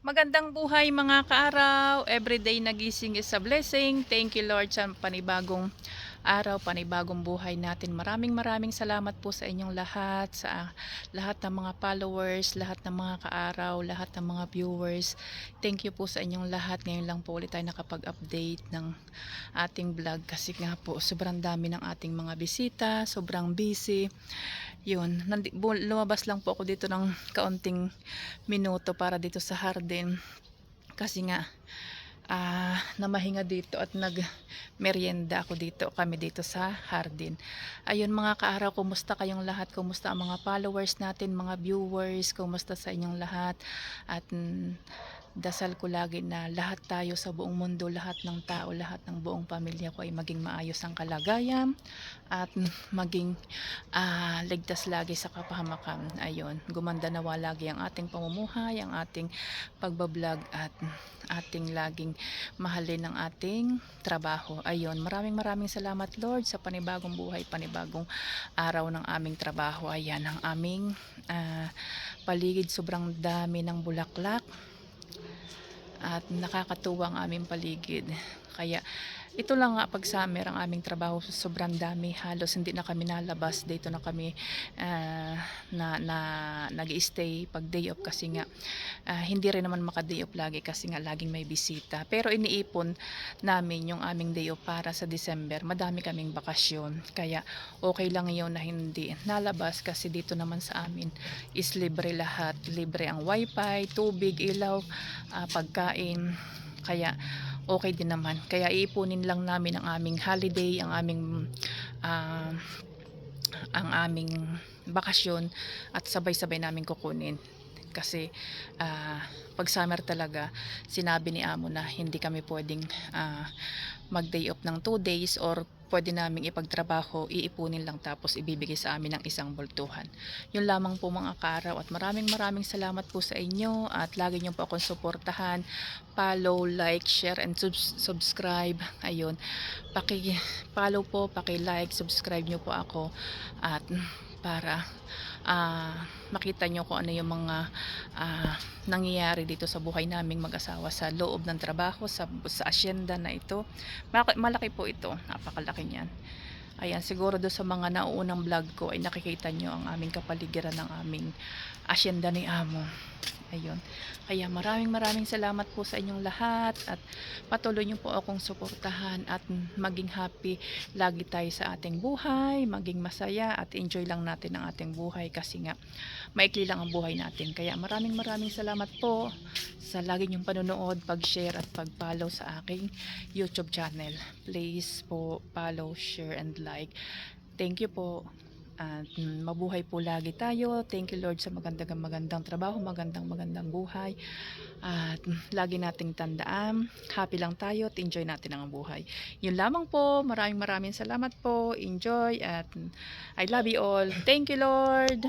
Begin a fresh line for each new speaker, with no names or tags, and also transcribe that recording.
Magandang buhay mga kaaraw. Everyday nagising is a blessing. Thank you Lord sa panibagong araw, panibagong buhay natin. Maraming maraming salamat po sa inyong lahat, sa lahat ng mga followers, lahat ng mga kaaraw, lahat ng mga viewers. Thank you po sa inyong lahat. Ngayon lang po ulit tayo nakapag-update ng ating vlog kasi nga po sobrang dami ng ating mga bisita, sobrang busy. Yun, lumabas lang po ako dito ng kaunting minuto para dito sa Hardin kasi nga ah namahinga dito at nag merienda ako dito kami dito sa Hardin. Ayun mga kaaraw kumusta kayong lahat? Kumusta ang mga followers natin mga viewers? Kumusta sa inyong lahat? At mm, dasal ko lagi na lahat tayo sa buong mundo lahat ng tao lahat ng buong pamilya ko ay maging maayos ang kalagayan at maging ah, ligtas lagi sa kapahamakan. Ayun, gumanda nawa lagi ang ating pamumuhay, ang ating pagbablog at ating laging mahalin ang ating trabaho. Ayun, maraming maraming salamat Lord sa panibagong buhay, panibagong araw ng aming trabaho. Ayan, ang aming ah, paligid sobrang dami ng bulaklak at nakakatuwa ang aming paligid. Kaya ito lang nga pag summer ang aming trabaho sobrang dami. Halos hindi na kami nalabas. Dito na kami ah, na, na nag-stay pag day off. Kasi nga ah, hindi rin naman maka day off lagi kasi nga laging may bisita. Pero iniipon namin yung aming day off para sa December. Madami kaming bakasyon. Kaya okay lang yun na hindi nalabas kasi dito naman sa amin is libre lahat. Libre ang wifi, tubig, ilaw ah, pagkain. Kaya okay din naman. Kaya iipunin lang namin ang aming holiday, ang aming ah, ang aming bakasyon at sabay-sabay namin kukunin. Kasi ah, pag summer talaga, sinabi ni Amo na hindi kami pwedeng ah, mag-day off ng 2 days or pwede naming ipagtrabaho, iipunin lang tapos ibibigay sa amin ng isang bultuhan. Yun lamang po mga karaw at maraming maraming salamat po sa inyo at lagi niyo po akong suportahan follow, like, share, and subs- subscribe. Ayun. Paki-follow po, paki-like, subscribe nyo po ako. At para ah, makita nyo kung ano yung mga ah, nangyayari dito sa buhay naming mag-asawa sa loob ng trabaho, sa, sa asyenda na ito. Malaki, malaki po ito. Napakalaki niyan. Ayan, siguro do sa mga nauunang vlog ko ay nakikita nyo ang aming kapaligiran ng aming asyenda ni Amo. Ayun. Kaya maraming maraming salamat po sa inyong lahat at patuloy niyo po akong suportahan at maging happy lagi tayo sa ating buhay, maging masaya at enjoy lang natin ang ating buhay kasi nga maikli lang ang buhay natin. Kaya maraming maraming salamat po sa lagi niyong panonood, pag-share at pag-follow sa aking YouTube channel. Please po follow, share and like. Thank you po. At mm, mabuhay po lagi tayo. Thank you Lord sa magandang magandang trabaho, magandang magandang buhay. At lagi nating tandaan, happy lang tayo at enjoy natin ang buhay. Yun lamang po. Maraming maraming salamat po. Enjoy at I love you all. Thank you Lord.